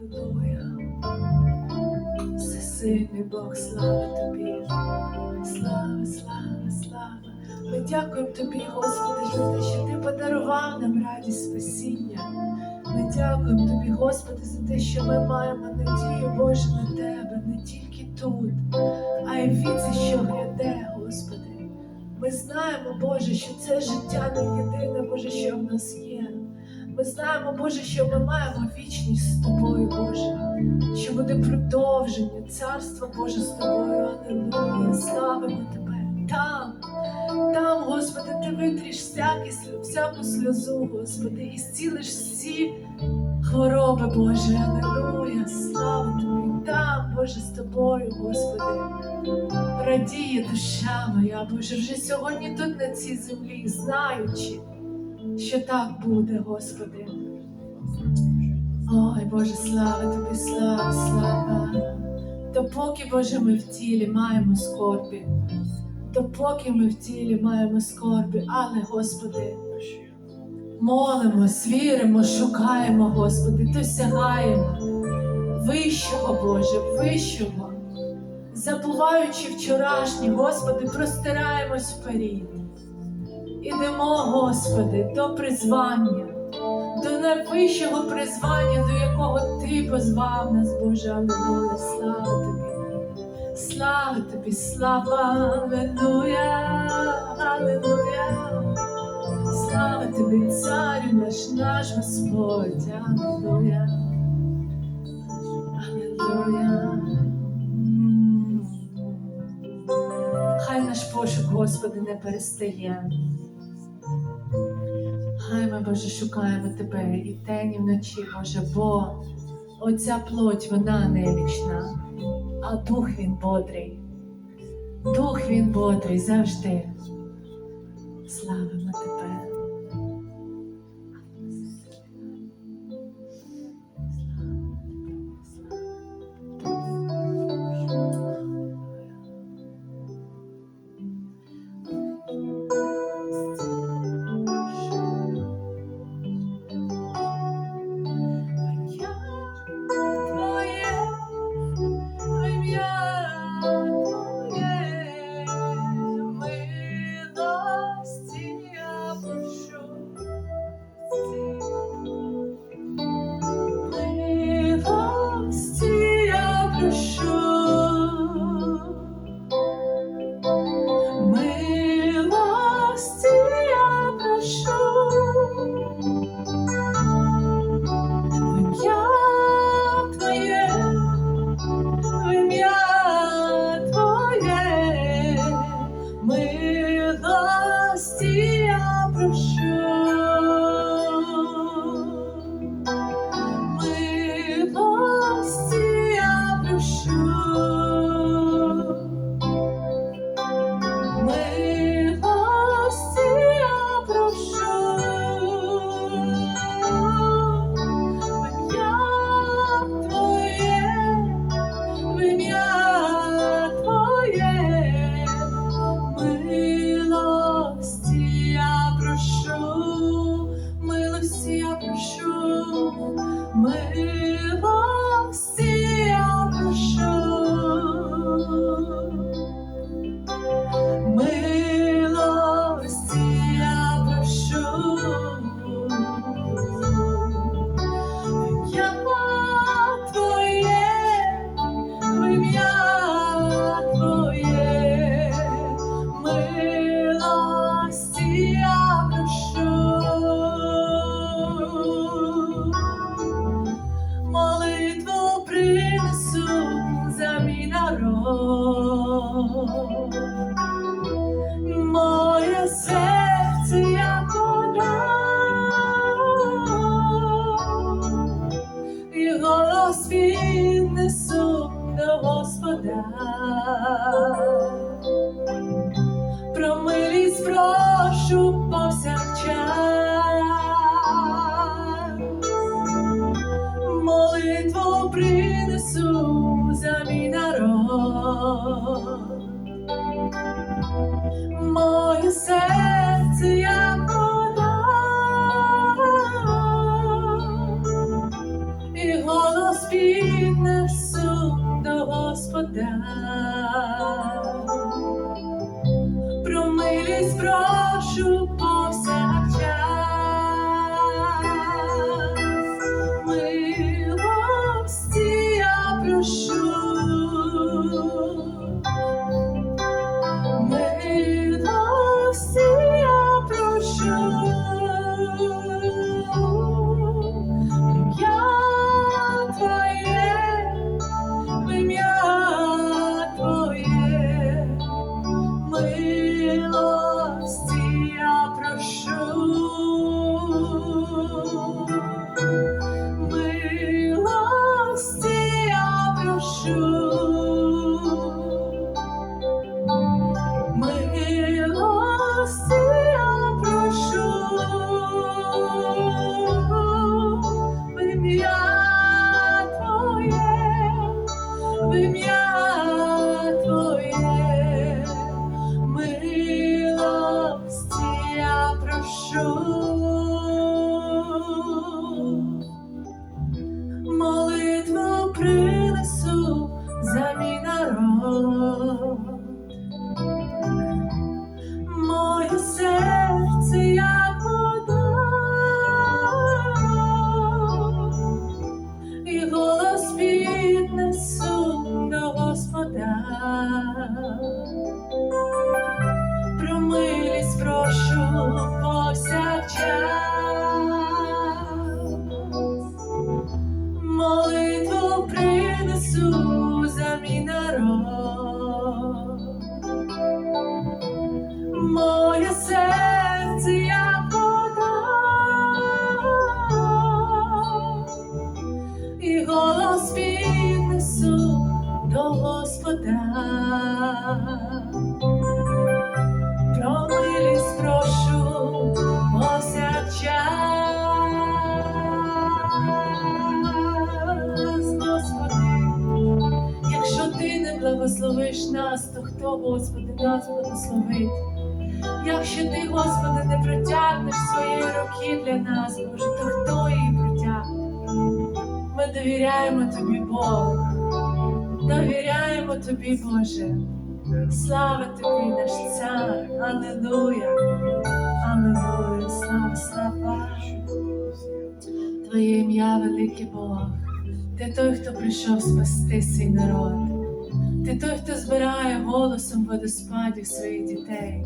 Алілуя. Всесильний Бог, слава тобі. Слава, слава, слава. Ми дякуємо тобі, Господи, за те, що ти подарував нам радість спасіння. Ми дякуємо тобі, Господи, за те, що ми маємо надію, Боже, на тебе, не тільки тут, а й віці, що гряде, Господи. Ми знаємо, Боже, що це життя не єдине, Боже, що в нас є. Ми знаємо, Боже, що ми маємо вічність з тобою, Боже, що буде продовження, царство Боже з тобою. Аллилуйя, славимо тебе. Там, там, Господи, ти витріш всякі, всяку сльозу, Господи, і зцілиш всі хвороби, Боже, Аллилуйя, слава тобі. Там, Боже, з тобою, Господи. Радіє душа моя, Боже, вже сьогодні тут на цій землі, знаючи, що так буде, Господи. Ой, Боже, слава тобі, слава, слава. Допоки, Боже, ми в тілі маємо скорбі, допоки ми в тілі маємо скорбі, але, Господи, молимось, віримо, шукаємо, Господи, досягаємо вищого, Боже, вищого. Забуваючи вчорашнє, Господи, простираємось вперед. Ідемо, Господи, до призвання, до найвищого призвання, до якого Ти позвав нас, Боже, Аллилуйя, слава Тобі. Слава Тобі, слава, Аллилуйя, Аллилуйя. Слава Тобі, Царю наш, наш Господь, Аллилуйя. Аллилуйя. Пошук, Господи, не перестає. Хай ми, Боже, шукаємо Тебе і день, і вночі, Боже, бо оця плоть, вона немічна, а дух він бодрий. Дух він бодрий завжди. Славимо Тебе. Голос віднесу до Господа. Про милість прошу повсякчас. Молитву принесу за мій народ. Про милість прошу повсякчас. Благословиш нас, то хто, Господи, нас благословить? Якщо ти, Господи, не протягнеш своєї руки для нас, Боже, то хто її протягне? Ми довіряємо Тобі, Бог, довіряємо Тобі, Боже. Слава Тобі, наш цар, Аллилуйя, Аллилуйя, слава, слава. Твоє ім'я, великий Бог. Ти той, хто прийшов спасти свій народ. Ти той, хто збирає голосом водоспадів своїх дітей.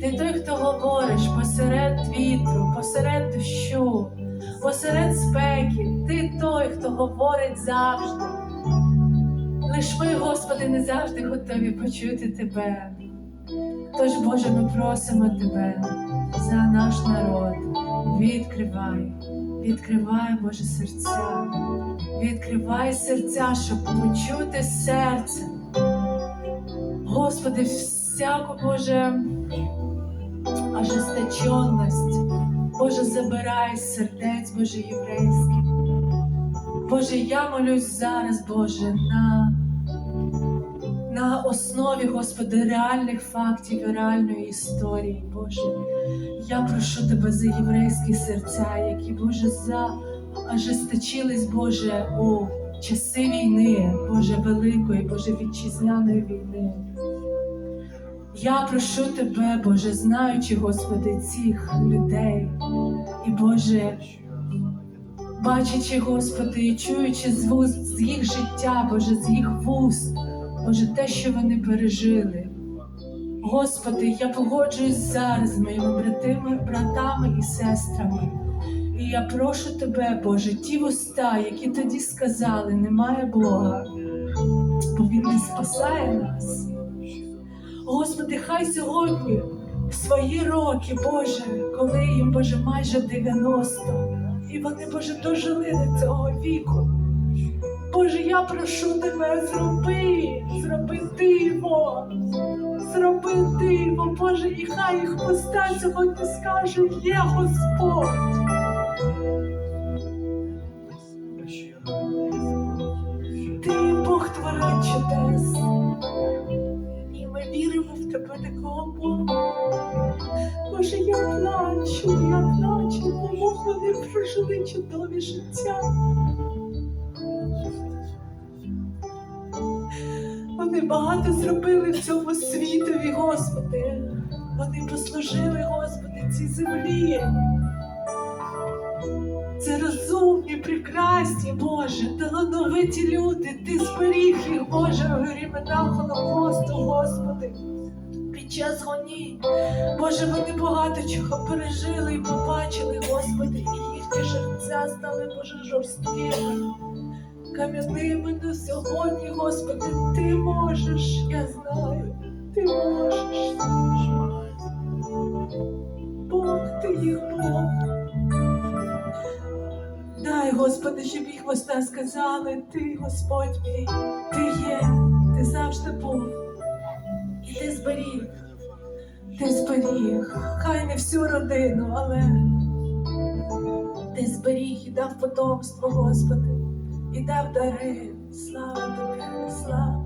Ти той, хто говориш посеред вітру, посеред дощу, посеред спеки. Ти той, хто говорить завжди. Лиш ми, Господи, не завжди готові почути Тебе. Тож, Боже, ми просимо Тебе за наш народ. Відкривай, відкривай, Боже, серця, відкривай серця, щоб почути серце. Господи, всяку Боже ожесточенность, Боже, забирай сердець, Боже, єврейських. Боже, я молюсь зараз, Боже, на, на основі, Господи, реальних фактів і реальної історії, Боже. Я прошу Тебе за єврейські серця, які, Боже, заожесточились, Боже, у часи війни, Боже, великої, Боже, вітчизняної війни. Я прошу Тебе, Боже, знаючи, Господи, цих людей, і Боже, бачачи, Господи, і чуючи з вуст з їх життя, Боже, з їх вуст, Боже, те, що вони пережили. Господи, я погоджуюсь зараз з моїми братами, братами і сестрами. І я прошу Тебе, Боже, ті вуста, які тоді сказали, немає Бога, бо Він не спасає нас. Господи, хай сьогодні в свої роки, Боже, коли їм, Боже, майже 90, і вони, Боже, дожили до цього віку. Боже, я прошу тебе, зроби, зроби диво, зроби диво, Боже, і хай їх уста сьогодні скажуть, є Господь. Ти Бог творець чудес, і ми віримо в тебе такого Бога. Боже, я плачу, я плачу, тому вони прожили чудові життя. Вони багато зробили в цьому світові, Господи. Вони послужили, Господи, цій землі. Це розумні, прекрасні, Боже, талановиті люди. Ти зберіг їх, Боже, у времена Холокосту, Господи. Під час гонінь, Боже, вони багато чого пережили і побачили, Господи, і їхні серця стали, Боже, жорсткими, кам'яними до сьогодні, Господи, Ти можеш, я знаю, Ти можеш. Бог, Ти їх Бог. Дай, Господи, щоб їх воста сказали, Ти, Господь мій, Ти є, Ти завжди був. І ти зберіг, ти зберіг, хай не всю родину, але ти зберіг і дав потомство, Господи, і дав дари. Слава тобі, слава.